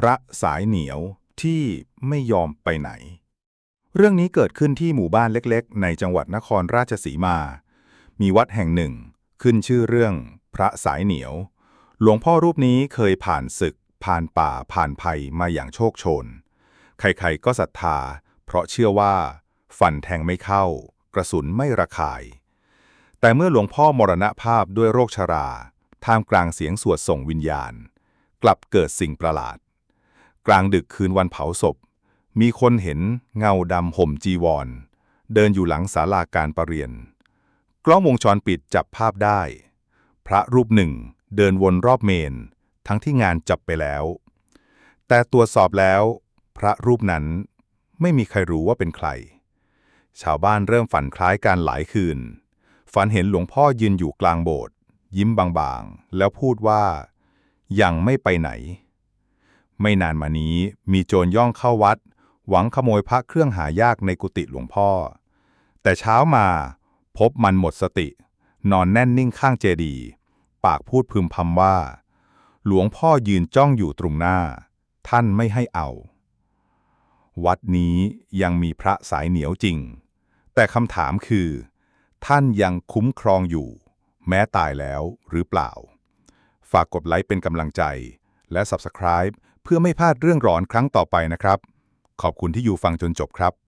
พระสายเหนียวที่ไม่ยอมไปไหน เรื่องนี้เกิดขึ้นที่หมู่บ้านเล็กๆ ในจังหวัดนครราชสีมา มีวัดแห่งหนึ่ง ขึ้นชื่อเรื่องพระสายเหนียว หลวงพ่อรูปนี้เคยผ่านศึก ผ่านป่าผ่านภัยมาอย่างโชคโชน ใครๆก็ศรัทธา เพราะเชื่อว่า ฟันแทงไม่เข้า กระสุนไม่ระคาย แต่เมื่อหลวงพ่อมรณภาพด้วยโรคชรา ท่ามกลางเสียงสวดส่งวิญญาณ กลับเกิดสิ่งประหลาด กลางดึกคืนวันเผาศพ มีคนเห็นเงาดำห่มจีวร เดินอยู่หลังศาลาการประเรียน กล้องวงจรปิดจับภาพได้ พระรูปหนึ่งเดินวนรอบเมน ทั้งที่งานจับไปแล้ว แต่ตรวจสอบแล้ว พระรูปนั้นไม่มีใครรู้ว่าเป็นใคร ชาวบ้านเริ่มฝันคล้ายกันหลายคืน ฝันเห็นหลวงพ่อยืนอยู่กลางโบสถ์ยิ้มบางๆ แล้วพูดว่า ยังไม่ไปไหน ไม่นานมานี้มีโจรย่องเข้าวัด หวังขโมยพระเครื่องหายากในกุฏิหลวงพ่อ แต่เช้ามาพบมันหมดสติ นอนแน่นนิ่งข้างเจดีย์ปากพูดพึมพำว่า หลวงพ่อยืนจ้องอยู่ตรงหน้า ท่านไม่ให้เอา วัดนี้ยังมีพระสายเหนียวจริง แต่คำถามคือ ท่านยังคุ้มครองอยู่ แม้ตายแล้วหรือเปล่า ฝากกดไลค์เป็นกำลังใจและ Subscribe เพื่อไม่พลาดเรื่องร้อนครั้งต่อไปนะครับ ขอบคุณที่อยู่ฟังจนจบครับ